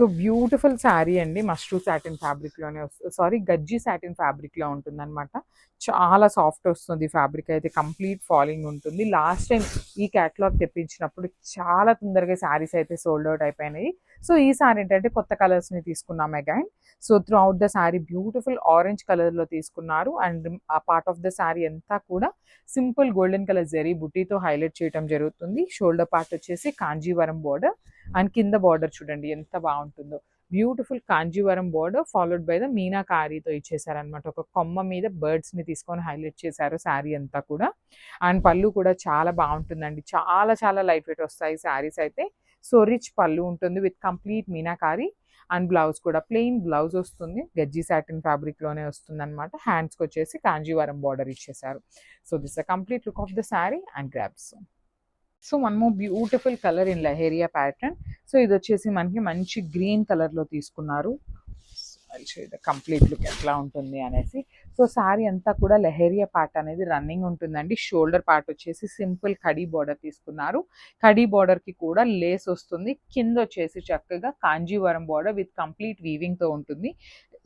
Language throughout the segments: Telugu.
సో బ్యూటిఫుల్ శారీ అండి. మష్రూ సాటిన్ ఫ్యాబ్రిక్లోనే వస్తుంది సారీ గజ్జి సాటిన్ ఫ్యాబ్రిక్లో ఉంటుంది అనమాట చాలా సాఫ్ట్ వస్తుంది ఫ్యాబ్రిక్ అయితే. కంప్లీట్ ఫాలింగ్ ఉంటుంది. లాస్ట్ టైం ఈ క్యాటలాగ్ తెప్పించినప్పుడు చాలా తొందరగా శారీస్ అయితే సోల్డ్ అవుట్ అయిపోయినాయి. సో ఈ సారీ ఏంటంటే కొత్త కలర్స్ని తీసుకున్నాం again. So throughout the sari beautiful orange కలర్లో తీసుకున్నారు. అండ్ ఆ పార్ట్ ఆఫ్ ద శారీ అంతా కూడా సింపుల్ గోల్డెన్ కలర్ జరీ బుట్టీతో హైలైట్ చేయడం జరుగుతుంది. షోల్డర్ పార్ట్ వచ్చేసి కాంజీవరం బోర్డర్ అండ్ కింద బార్డర్ చూడండి ఎంత బాగుంటుందో. Beautiful Kanjeevaram border followed by the మీనాకారీతో ఇచ్చేసారనమాట ఒక కొమ్మ మీద బర్డ్స్ని తీసుకొని హైలైట్ చేశారు శారీ అంతా కూడా. అండ్ పళ్ళు కూడా చాలా బాగుంటుందండి. చాలా చాలా లైట్ వెయిట్ వస్తాయి శారీస్ అయితే. సో రిచ్ పళ్ళు ఉంటుంది with complete meenakari and blouse కూడా. ప్లెయిన్ బ్లౌజ్ వస్తుంది. గజ్జి సాటిన్ ఫ్యాబ్రిక్లోనే వస్తుంది అనమాట హ్యాండ్స్కి వచ్చేసి కాంజీవరం బార్డర్ ఇచ్చేసారు so this uh complete look of the sari and grabs so మనము beautiful colour in lehariya pattern so ఇది వచ్చేసి మనకి మంచి గ్రీన్ కలర్లో తీసుకున్నారు. కంప్లీట్ లుక్ ఎట్లా ఉంటుంది అనేసి. సో శారీ అంతా కూడా లహేరియా పార్ట్ అనేది రన్నింగ్ ఉంటుందండి. షోల్డర్ పార్ట్ వచ్చేసి సింపుల్ కడీ బార్డర్ తీసుకున్నారు. కడీ బార్డర్కి కూడా లేస్ వస్తుంది. కింద వచ్చేసి చక్కగా కాంజీవరం బార్డర్ విత్ కంప్లీట్ వీవింగ్తో ఉంటుంది.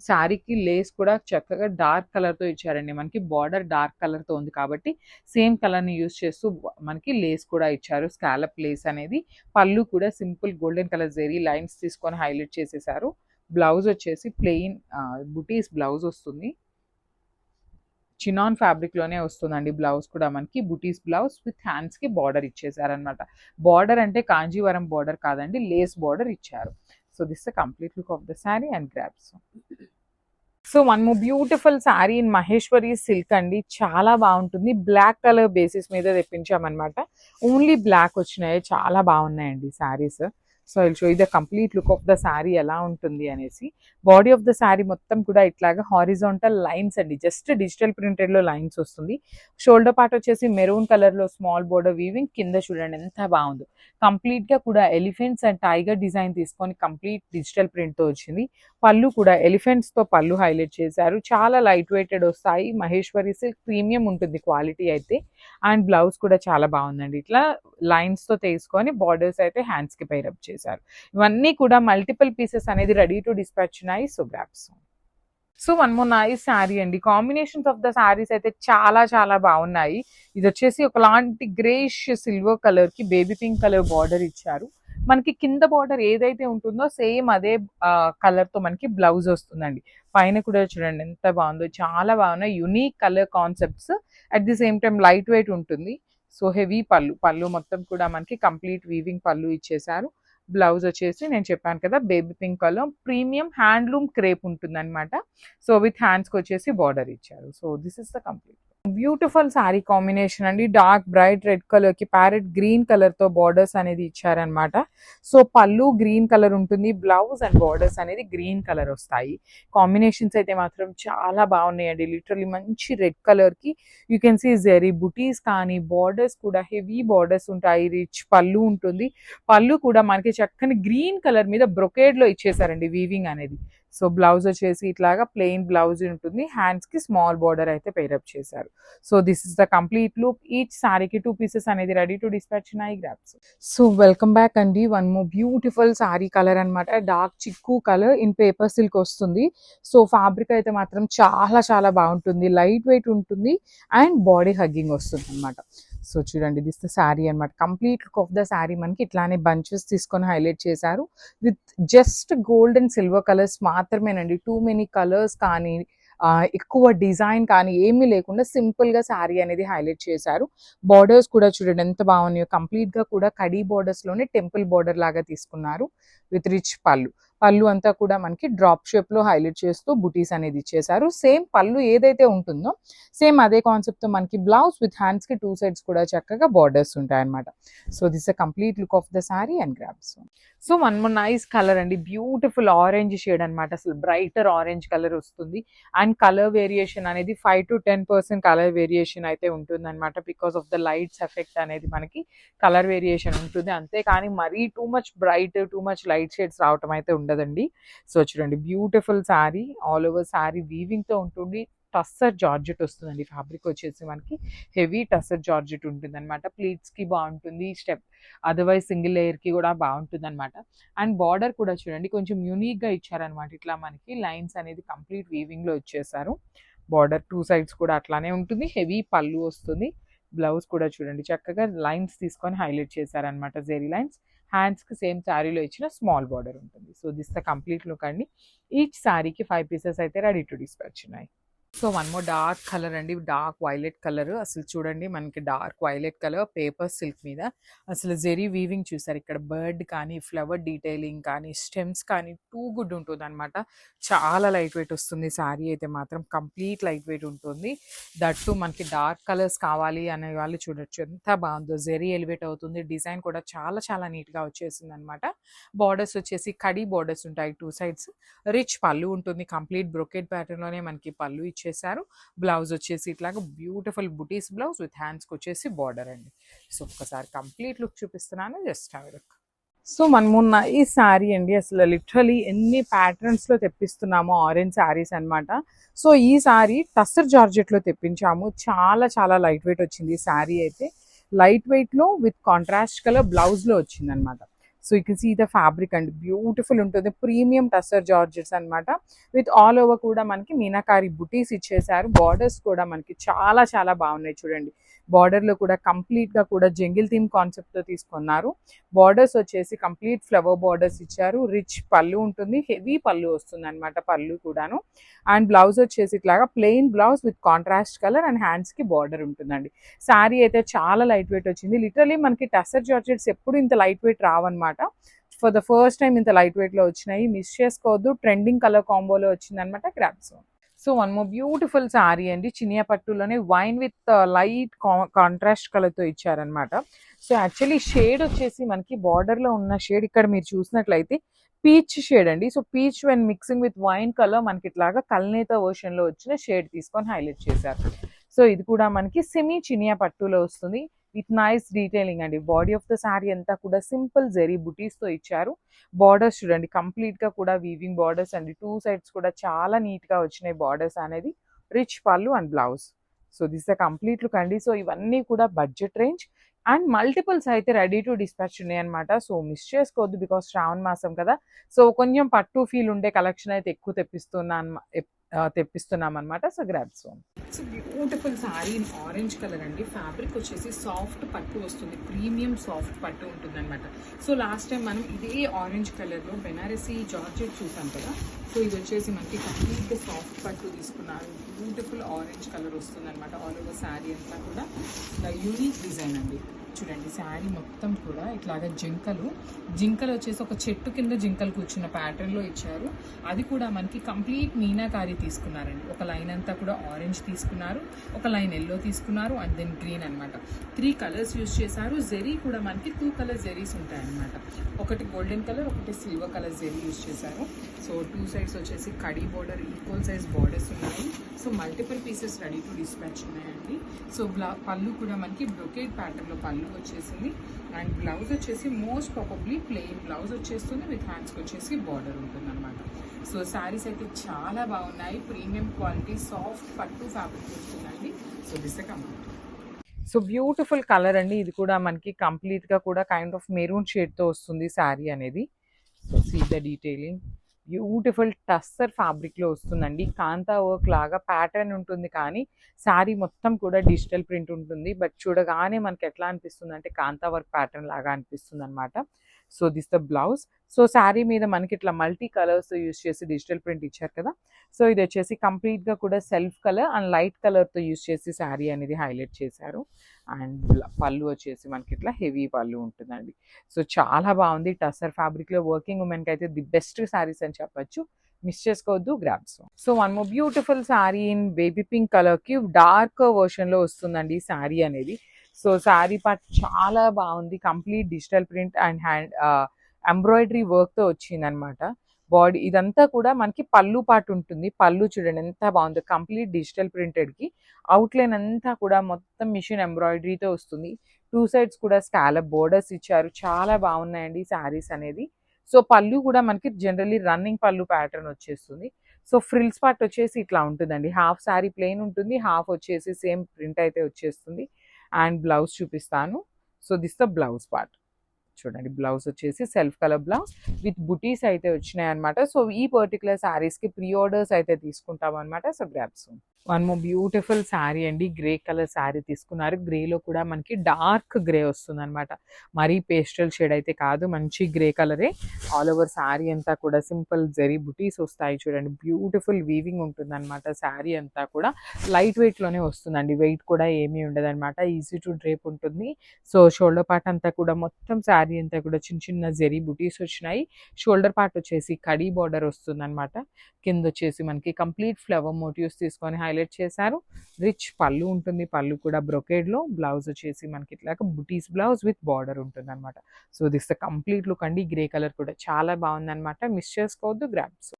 శారీకి లేస్ కూడా చక్కగా డార్క్ కలర్తో ఇచ్చారండి. మనకి బార్డర్ డార్క్ కలర్తో ఉంది కాబట్టి సేమ్ కలర్ని యూస్ చేస్తూ మనకి లేస్ కూడా ఇచ్చారు. స్కాలప్ లేస్ అనేది పళ్ళు కూడా simple golden colour zari lines తీసుకొని హైలైట్ చేసేసారు. బ్లౌజ్ వచ్చేసి ప్లెయిన్ బుటీస్ బ్లౌజ్ వస్తుంది. చినాన్ ఫ్యాబ్రిక్లోనే వస్తుందండి బ్లౌజ్ కూడా మనకి. బుటీస్ బ్లౌజ్ విత్ హ్యాండ్స్కి బార్డర్ ఇచ్చేసారనమాట బార్డర్ అంటే కాంజీవరం బార్డర్ కాదండి లేస్ బార్డర్ ఇచ్చారు. So this the complete look of the sari and grabs so one more beautiful sari in Maheshwari silk అండి. చాలా బాగుంటుంది. బ్లాక్ కలర్ బేసిస్ మీద తెప్పించామన్నమాట. ఓన్లీ బ్లాక్ వచ్చినాయి. చాలా బాగున్నాయండి saris so I'll show the complete look of the sari ఎలా ఉంటుంది అనేసి. బాడీ ఆఫ్ ద శారీ మొత్తం కూడా ఇట్లాగా హారిజాంటల్ లైన్స్ అండి. జస్ట్ డిజిటల్ ప్రింటెడ్లో లైన్స్ వస్తుంది. షోల్డర్ పార్ట్ వచ్చేసి మెరూన్ కలర్లో స్మాల్ బోర్డర్ వీవింగ్ కింద చూడండి ఎంత బాగుందో. కంప్లీట్గా కూడా ఎలిఫెంట్స్ అండ్ టైగర్ డిజైన్ తీసుకొని కంప్లీట్ డిజిటల్ ప్రింట్తో వచ్చింది. పళ్ళు కూడా ఎలిఫెంట్స్తో పళ్ళు హైలైట్ చేశారు. చాలా లైట్ వెయిటెడ్ వస్తాయి. మహేశ్వరి సిల్క్ ప్రీమియం ఉంటుంది క్వాలిటీ అయితే. అండ్ బ్లౌజ్ కూడా చాలా బాగుందండి. ఇట్లా లైన్స్తో తీసుకొని బార్డర్స్ అయితే హ్యాండ్స్కి చేస్తారు చేశారు. ఇవన్నీ కూడా మల్టిపుల్ పీసెస్ అనేది రెడీ టు డిస్పాచ్ ఉన్నాయి. So grabs so one more nice sari అండి. కాంబినేషన్స్ ఆఫ్ ద శారీస్ అయితే చాలా చాలా బాగున్నాయి. ఇది వచ్చేసి ఒకలాంటి గ్రేష్ సిల్వర్ కలర్కి బేబీ పింక్ కలర్ బార్డర్ ఇచ్చారు. మనకి కింద బార్డర్ ఏదైతే ఉంటుందో సేమ్ అదే కలర్తో మనకి బ్లౌజ్ వస్తుందండి. పైన కూడా చూడండి ఎంత బాగుందో చాలా బాగున్నాయి. Unique colour concepts at the same time light weight ఉంటుంది. సో హెవీ పళ్ళు. పళ్ళు మొత్తం కూడా మనకి కంప్లీట్ వీవింగ్ పళ్ళు ఇచ్చేసారు బ్లౌజ్ వచ్చేసి నేను చెప్పాను కదా baby pink colour premium handloom crepe ఉంటుంది అనమాట సో విత్ హ్యాండ్స్కి వచ్చేసి బార్డర్ ఇచ్చారు. So this is the complete beautiful sari combination అండి. డార్క్ బ్రైట్ రెడ్ కలర్కి ప్యారెట్ గ్రీన్ కలర్తో బార్డర్స్ అనేది ఇచ్చారనమాట సో పళ్ళు గ్రీన్ కలర్ ఉంటుంది. బ్లౌజ్ అండ్ బార్డర్స్ అనేది గ్రీన్ కలర్ వస్తాయి. కాంబినేషన్స్ అయితే మాత్రం చాలా బాగున్నాయండి. లిటరలీ మంచి రెడ్ కలర్కి you can see zari butis కానీ బార్డర్స్ కూడా హెవీ బార్డర్స్ ఉంటాయి. రిచ్ పళ్ళు ఉంటుంది. పళ్ళు కూడా మనకి చక్కని గ్రీన్ కలర్ మీద బ్రొకేడ్లో ఇచ్చేసారండి వీవింగ్ అనేది. సో బ్లౌజ్ వచ్చేసి ఇట్లాగా ప్లెయిన్ బ్లౌజ్ ఉంటుంది. హ్యాండ్స్కి స్మాల్ బార్డర్ అయితే పేరప్ చేశారు. So this is the complete look each సారీకి టూ పీసెస్ అనేది రెడీ టు డిస్పాచ్ నాయి గ్రాప్స్ సో వెల్కమ్ బ్యాక్ అండి one more beautiful sari colour అన్నమాట. డార్క్ చిక్కు కలర్ ఇన్ పేపర్ సిల్క్ వస్తుంది. సో ఫ్యాబ్రిక్ అయితే మాత్రం చాలా చాలా బాగుంటుంది. లైట్ వెయిట్ ఉంటుంది. అండ్ బాడీ హగ్గింగ్ వస్తుంది అనమాట సో చూడండి దిస్ ద శారీ అనమాట complete look of the sari మనకి ఇట్లానే బంచెస్ తీసుకొని హైలైట్ చేశారు. With just gold and silver colours మాత్రమేనండి. టూ మెనీ కలర్స్ కానీ ఎక్కువ డిజైన్ కానీ ఏమీ లేకుండా సింపుల్గా శారీ అనేది హైలైట్ చేశారు. బార్డర్స్ కూడా చూడండి ఎంత బాగున్నాయో. కంప్లీట్గా కూడా కడీ బార్డర్స్లోనే టెంపుల్ బార్డర్ లాగా తీసుకున్నారు. విత్ రిచ్ పళ్ళు పళ్ళు అంతా కూడా మనకి డ్రాప్ షేప్లో హైలైట్ చేస్తూ బుటీస్ అనేది ఇచ్చేసారు సేమ్ పళ్ళు ఏదైతే ఉంటుందో సేమ్ అదే కాన్సెప్ట్తో మనకి బ్లౌజ్ విత్ హ్యాండ్స్కి టూ సైడ్స్ కూడా చక్కగా బార్డర్స్ ఉంటాయన్నమాట. So this a complete look of the sari and grabs so one more nice colour అండి. బ్యూటిఫుల్ ఆరెంజ్ షేడ్ అన్నమాట. అసలు బ్రైటర్ ఆరెంజ్ కలర్ వస్తుంది. అండ్ కలర్ వేరియేషన్ అనేది five to ten percent colour variation అయితే ఉంటుంది అనమాట because of the lights effect అనేది మనకి కలర్ వేరియేషన్ ఉంటుంది. అంతేకాని మరీ too much bright too much light shades రావటం అయితే ఉండదండి సో చూడండి beautiful sari all over sari వీవింగ్తో ఉంటుంది. టస్సర్ జార్జెట్ వస్తుందండి ఫ్యాబ్రిక్ వచ్చేసి మనకి. హెవీ టస్సర్ జార్జెట్ ఉంటుంది అనమాట ప్లీట్స్కి బాగుంటుంది స్టెప్ అదర్వైజ్ సింగిల్ లేయర్కి కూడా బాగుంటుంది అనమాట అండ్ బార్డర్ కూడా చూడండి కొంచెం యూనిక్గా ఇచ్చారనమాట ఇట్లా మనకి లైన్స్ అనేది కంప్లీట్ వీవింగ్లో ఇచ్చేసారు. బార్డర్ టూ సైడ్స్ కూడా అట్లానే ఉంటుంది. హెవీ పళ్ళు వస్తుంది. బ్లౌజ్ కూడా చూడండి చక్కగా లైన్స్ తీసుకొని హైలైట్ చేశారనమాట జెరీ లైన్స్ హ్యాండ్స్కి సేమ్ శారీలో ఇచ్చిన స్మాల్ బార్డర్ ఉంటుంది. So this the complete look అండి. ఈచ్ శారీకి ఫైవ్ పీసెస్ అయితే రెడీ టు డిస్పాచ్ ఉన్నాయి. So one more dark colour అండి. Dark violet colour. అసలు చూడండి మనకి dark violet colour paper silk మీద. అసలు జెరీ వీవింగ్ చూసారు. ఇక్కడ బర్డ్ కానీ ఫ్లవర్ డీటెయిలింగ్ కానీ స్టెమ్స్ కానీ టూ గుడ్ ఉంటుంది అనమాట చాలా లైట్ వెయిట్ వస్తుంది. శారీ అయితే మాత్రం కంప్లీట్ లైట్ వెయిట్ ఉంటుంది. దట్టు మనకి డార్క్ కలర్స్ కావాలి అనే వాళ్ళు చూడొచ్చు. ఎంత బాగుందో. జెరీ ఎలివేట్ అవుతుంది. డిజైన్ కూడా చాలా చాలా నీట్గా వచ్చేసింది అనమాట బార్డర్స్ వచ్చేసి కడీ బార్డర్స్ ఉంటాయి. Two sides. రిచ్ పళ్ళు ఉంటుంది. కంప్లీట్ బ్రొకెట్ ప్యాటర్న్లోనే మనకి పళ్ళు ఇచ్చేసారు బ్లౌజ్ వచ్చేసి ఇట్లాగా బ్యూటిఫుల్ బుటీస్ బ్లౌజ్ విత్ హ్యాండ్స్కి వచ్చేసి బార్డర్ అండి. సో ఒక్కసారి కంప్లీట్ లుక్ చూపిస్తున్నాను. Just have look. సో మనమున్న ఈ శారీ అండి అసలు లిటరలీ ఎన్ని ప్యాటర్న్స్లో తెప్పిస్తున్నామో ఆరెంజ్ శారీస్ అన్నమాట. సో ఈ శారీ టస్సర్ జార్జెట్లో తెప్పించాము. చాలా చాలా లైట్ వెయిట్ వచ్చింది ఈ శారీ అయితే. లైట్ వెయిట్లో విత్ కాంట్రాస్ట్ కలర్ బ్లౌజ్లో వచ్చిందనమాట so you can see the fabric and beautiful ఉంటుంది. ప్రీమియం టస్సర్ జార్జెట్స్ అన్నమాట. విత్ ఆల్ ఓవర్ కూడా మనకి మీనాకారి బుటీస్ ఇచ్చేసారు బార్డర్స్ కూడా మనకి చాలా చాలా బాగున్నాయి చూడండి. బార్డర్లో కూడా కంప్లీట్గా కూడా జంగిల్ థీమ్ కాన్సెప్ట్తో తీసుకున్నారు. బార్డర్స్ వచ్చేసి కంప్లీట్ ఫ్లవర్ బార్డర్స్ ఇచ్చారు. రిచ్ పళ్ళు ఉంటుంది. హెవీ పళ్ళు వస్తుంది అనమాట పళ్ళు కూడాను. అండ్ బ్లౌజ్ వచ్చేసి ఇట్లాగా plain blouse with contrast colour and హ్యాండ్స్కి బార్డర్ ఉంటుందండి. శారీ అయితే చాలా లైట్ వెయిట్ వచ్చింది. లిటరలీ మనకి టసర్ జార్జెట్స్ ఎప్పుడు ఇంత లైట్ వెయిట్ రావన్నమాట. ఫర్ ద ఫస్ట్ టైం ఇంత లైట్ వెయిట్లో వచ్చినాయి. మిస్ చేసుకోవద్దు. ట్రెండింగ్ కలర్ కాంబోలో వచ్చిందనమాట grabs so one more beautiful sari అండి. చినియా పట్టులోనే wine with uh, light contrast కలర్తో ఇచ్చారనమాట సో యాక్చువల్లీ షేడ్ వచ్చేసి మనకి బార్డర్లో లో ఉన్న షేడ్ ఇక్కడ మీరు చూసినట్లయితే పీచ్ షేడ్ అండి. So peach when mixing with wine colour మనకి ఇట్లాగా కల్నేత వర్షన్లో వచ్చిన షేడ్ తీసుకొని హైలైట్ చేశారు. సో ఇది కూడా మనకి సెమీ చినియా పట్టులో వస్తుంది. విత్ నైస్ డీటెయిలింగ్ అండి. బాడీ ఆఫ్ ద శారీ అంతా కూడా సింపుల్ జెరీ బుటీస్తో ఇచ్చారు. బార్డర్స్ చూడండి కంప్లీట్గా కూడా వీవింగ్ బార్డర్స్ అండి. టూ సైడ్స్ కూడా చాలా నీట్గా వచ్చినాయి బార్డర్స్ అనేది. రిచ్ పళ్ళు and blouse. So this the complete look అండి. సో ఇవన్నీ కూడా బడ్జెట్ రేంజ్. అండ్ మల్టిపుల్స్ అయితే రెడీ టు డిస్పాచ్ ఉన్నాయన్నమాట. సో మిస్ చేసుకోవద్దు బికాస్ శ్రావణ మాసం కదా. సో కొంచెం పట్టు ఫీల్ ఉండే కలెక్షన్ అయితే ఎక్కువ తెప్పిస్తున్నాను తెప్పిస్తున్నాం అనమాట so grabs so beautiful sari in orange colour అండి. ఫ్యాబ్రిక్ వచ్చేసి సాఫ్ట్ పట్టు వస్తుంది. ప్రీమియం సాఫ్ట్ పట్టు ఉంటుంది అనమాట సో లాస్ట్ టైం మనం ఇదే ఆరెంజ్ కలర్లో బెనారసీ జార్జెట్ చూసాం కదా. సో ఇది వచ్చేసి మనకి కంప్లీట్ సాఫ్ట్ పట్టు తీసుకున్నారు. బ్యూటిఫుల్ ఆరెంజ్ కలర్ వస్తుంది అనమాట ఆల్ ఓవర్ శారీ అంతా కూడా. యూనిక్ డిజైన్ అండి. చూడండి శారీ మొత్తం కూడా ఇట్లాగా జింకలు. జింకలు వచ్చేసి ఒక చెట్టు కింద జింకలు కూర్చున్న ప్యాటర్న్లో ఇచ్చారు. అది కూడా మనకి కంప్లీట్ మీనాకారి తీసుకున్నారండి. ఒక లైన్ అంతా కూడా ఆరెంజ్ తీసుకున్నారు ఒక లైన్ ఎల్లో తీసుకున్నారు అండ్ దెన్ గ్రీన్ అన్నమాట. త్రీ కలర్స్ యూస్ చేశారు. జెరీ కూడా మనకి టూ కలర్ జెరీస్ ఉంటాయన్నమాట. ఒకటి గోల్డెన్ కలర్ ఒకటి సిల్వర్ కలర్ జెరీ యూజ్ చేశారు. సో టూ సైడ్స్ వచ్చేసి కడీ బోర్డర్ ఈక్వల్ సైజ్ బార్డర్స్ ఉన్నాయి. So multiple pieces ready to dispatch ఉన్నాయండి. సో బ్లా పళ్ళు కూడా మనకి బ్రొకేట్ ప్యాటర్న్లో పళ్ళు వచ్చేసింది. అండ్ బ్లౌజ్ వచ్చేసి మోస్ట్ ప్రాబబ్లీ ప్లెయిన్ బ్లౌజ్ వచ్చేస్తుంది. విత్ హ్యాండ్స్కి వచ్చేసి బార్డర్ ఉంటుంది అనమాట సో శారీస్ అయితే చాలా బాగున్నాయి. ప్రీమియం క్వాలిటీ సాఫ్ట్ పట్టు ఫ్యాబ్రిక్ వస్తుందండి. So this complete so beautiful colour అండి. ఇది కూడా మనకి కంప్లీట్గా కూడా కైండ్ ఆఫ్ మెరూన్ షేడ్తో వస్తుంది శారీ అనేది. So see the detailing beautiful tussar ఫ్యాబ్రిక్లో వస్తుందండి. కాంతా వర్క్ లాగా ప్యాటర్న్ ఉంటుంది కానీ శారీ మొత్తం కూడా డిజిటల్ ప్రింట్ ఉంటుంది. బట్ చూడగానే మనకి ఎట్లా అనిపిస్తుంది అంటే కాంతా వర్క్ ప్యాటర్న్ లాగా అనిపిస్తుంది అనమాట so this the blouse. So sari మీద మనకి ఇట్లా మల్టీ కలర్స్ యూస్ చేసి డిజిటల్ ప్రింట్ ఇచ్చారు కదా. సో ఇది వచ్చేసి కంప్లీట్గా గా కూడా సెల్ఫ్ కలర్ అండ్ లైట్ కలర్తో యూస్ చేసి శారీ అనేది హైలైట్ చేశారు. అండ్ పళ్ళు వచ్చేసి మనకి ఇట్లా హెవీ పళ్ళు ఉంటుందండి. సో చాలా బాగుంది. టసర్ ఫ్యాబ్రిక్లో వర్కింగ్ ఉమెన్కి అయితే ది బెస్ట్ శారీస్ అని చెప్పచ్చు. మిస్ చేసుకోవద్దు. Grabs so. One mo beautiful sari in baby pink కలర్కి డార్క్ వర్షన్లో వస్తుందండి ఈ శారీ అనేది. సో శారీ పార్ట్ చాలా బాగుంది. Complete digital print and hand embroidery వర్క్తో వచ్చిందనమాట బాడీ ఇదంతా కూడా మనకి పళ్ళు పాటు ఉంటుంది. పళ్ళు చూడండి ఎంత బాగుంది. కంప్లీట్ డిజిటల్ ప్రింటెడ్కి అవుట్లైన్ అంతా కూడా మొత్తం మిషన్ ఎంబ్రాయిడరీతో వస్తుంది. టూ సైడ్స్ కూడా స్కాలప్ బోర్డర్స్ ఇచ్చారు. చాలా బాగున్నాయండి శారీస్ అనేది. సో పళ్ళు కూడా మనకి జనరల్లీ రన్నింగ్ పళ్ళు ప్యాటర్న్ వచ్చేస్తుంది. సో ఫ్రిల్స్ పార్ట్ వచ్చేసి ఇట్లా ఉంటుందండి. హాఫ్ శారీ ప్లెయిన్ ఉంటుంది హాఫ్ వచ్చేసి సేమ్ ప్రింట్ అయితే వచ్చేస్తుంది. అండ్ బ్లౌజ్ చూపిస్తాను. So this the blouse part. చూడండి బ్లౌజ్ వచ్చేసి సెల్ఫ్ కలర్ బ్లౌజ్ విత్ బుటీస్ అయితే వచ్చినాయి అనమాట సో ఈ పర్టికులర్ శారీస్కి ప్రీ ఆర్డర్స్ అయితే తీసుకుంటాం అనమాట so grabs one more beautiful sari అండి. గ్రే కలర్ శారీ తీసుకున్నారు. గ్రేలో కూడా మనకి డార్క్ గ్రే వస్తుంది అనమాట మరీ పేస్టల్ షేడ్ అయితే కాదు మంచి గ్రే కలరే. ఆల్ ఓవర్ శారీ అంతా కూడా సింపుల్ జరీ బుటీస్ వస్తాయి చూడండి. బ్యూటిఫుల్ వీవింగ్ ఉంటుంది అనమాట శారీ అంతా కూడా. లైట్ వెయిట్లోనే వస్తుందండి. వెయిట్ కూడా ఏమీ ఉండదు అనమాట ఈజీ టు డ్రేప్ ఉంటుంది. సో షోల్డర్ పార్ట్ అంతా కూడా మొత్తం శారీ అంతా కూడా చిన్న చిన్న జరీ బుటీస్ వచ్చినాయి. షోల్డర్ పార్ట్ వచ్చేసి కడీ బార్డర్ వస్తుంది అనమాట కింద వచ్చేసి మనకి కంప్లీట్ ఫ్లవర్ మోటివ్స్ తీసుకొని హైలైట్ చేశారు. రిచ్ పళ్ళు ఉంటుంది. పళ్ళు కూడా బ్రొకేడ్లో బ్లౌజ్ వచ్చేసి మనకి ఇట్లా బుటీస్ బ్లౌజ్ విత్ బార్డర్ ఉంటుంది అనమాట so this the complete look అండి. గ్రే కలర్ కూడా చాలా బాగుంది అనమాట మిస్ చేసుకోవద్దు. గ్రాప్స్